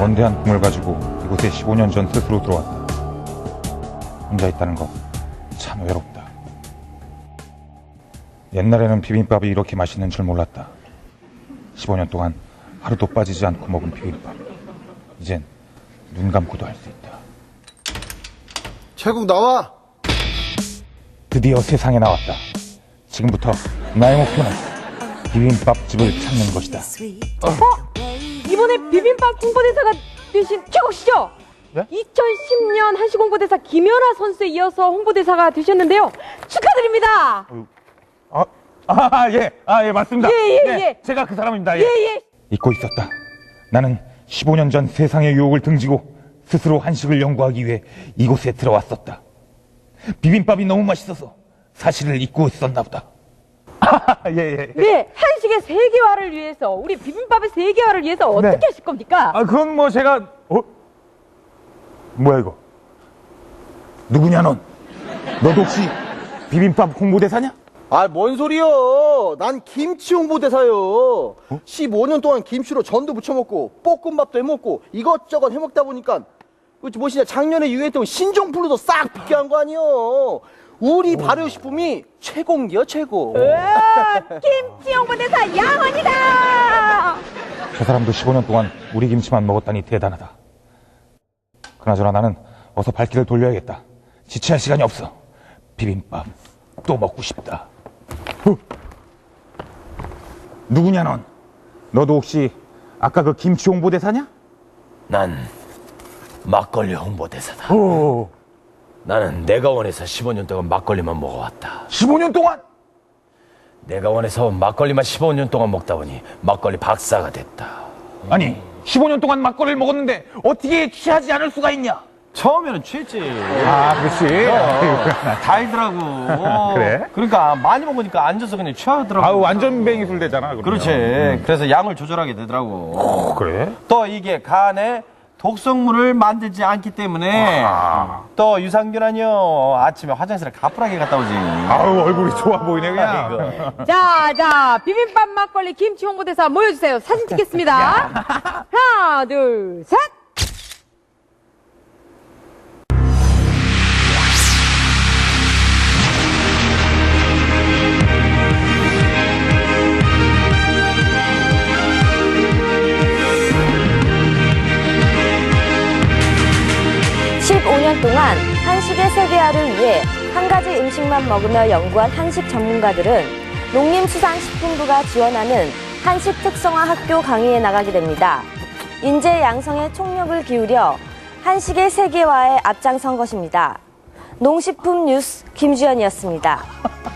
원대한 꿈을 가지고 이곳에 15년 전 스스로 들어왔다. 혼자 있다는 거 참 외롭다. 옛날에는 비빔밥이 이렇게 맛있는 줄 몰랐다. 15년 동안 하루도 빠지지 않고 먹은 비빔밥. 이젠 눈 감고도 할 수 있다. 최국 나와! 드디어 세상에 나왔다. 지금부터 나의 목표는 비빔밥집을 찾는 것이다. 이번에 비빔밥 홍보대사가 되신 최국 씨죠? 네? 2010년 한식 홍보대사 김연아 선수에 이어서 홍보대사가 되셨는데요. 축하드립니다. 아, 아, 예, 아, 예, 맞습니다. 예, 예, 네, 예. 제가 그 사람입니다. 예, 예. 잊고 있었다. 나는 15년 전 세상의 유혹을 등지고 스스로 한식을 연구하기 위해 이곳에 들어왔었다. 비빔밥이 너무 맛있어서 사실을 잊고 있었나 보다. 예, 예. 네, 한식의 세계화를 위해서 우리 비빔밥의 세계화를 위해서 어떻게 네. 하실 겁니까? 아, 그건 뭐 제가, 어? 뭐야, 이거? 누구냐, 넌? 너도 혹시 비빔밥 홍보대사냐? 아, 뭔 소리요? 난 김치 홍보대사요. 15년 동안 김치로 전도 부쳐 먹고, 볶음밥도 해 먹고, 이것저것 해 먹다 보니까, 그 뭐시냐, 작년에 유행했던 신종플루도 싹 비게 한거 아니요? 우리 발효식품이 최고인겨, 최고. 으아, 김치 홍보대사 양원이다! 저 사람도 15년 동안 우리 김치만 먹었다니 대단하다. 그나저나 나는 어서 발길을 돌려야겠다. 지체할 시간이 없어. 비빔밥 또 먹고 싶다. 후. 누구냐 넌? 너도 혹시 아까 그 김치 홍보대사냐? 난 막걸리 홍보대사다. 오, 나는 내가 원해서 15년 동안 막걸리만 먹어왔다. 15년 동안? 내가 원해서 막걸리만 15년 동안 먹다 보니 막걸리 박사가 됐다. 아니 15년 동안 막걸리를 먹었는데 어떻게 취하지 않을 수가 있냐? 처음에는 취했지. 아 그렇지. 달더라고. 그래? 그러니까 많이 먹으니까 앉아서 그냥 취하더라고. 아우 완전 뱅이 술 되잖아. 그러면. 그렇지. 그래서 양을 조절하게 되더라고. 어, 그래? 또 이게 간에 독성물을 만들지 않기 때문에 또 유산균 아니요 아침에 화장실에 가뿐하게 갔다 오지. 아우 얼굴이 좋아 보이네 그냥. 아이고. 자, 자, 비빔밥 막걸리 김치 홍보대사 모여주세요. 사진 찍겠습니다. 하나, 둘, 셋! 십오 년 동안 한식의 세계화를 위해 한 가지 음식만 먹으며 연구한 한식 전문가들은 농림수산식품부가 지원하는 한식 특성화 학교 강의에 나가게 됩니다. 인재 양성에 총력을 기울여 한식의 세계화에 앞장선 것입니다. 농식품 뉴스 김주연이었습니다.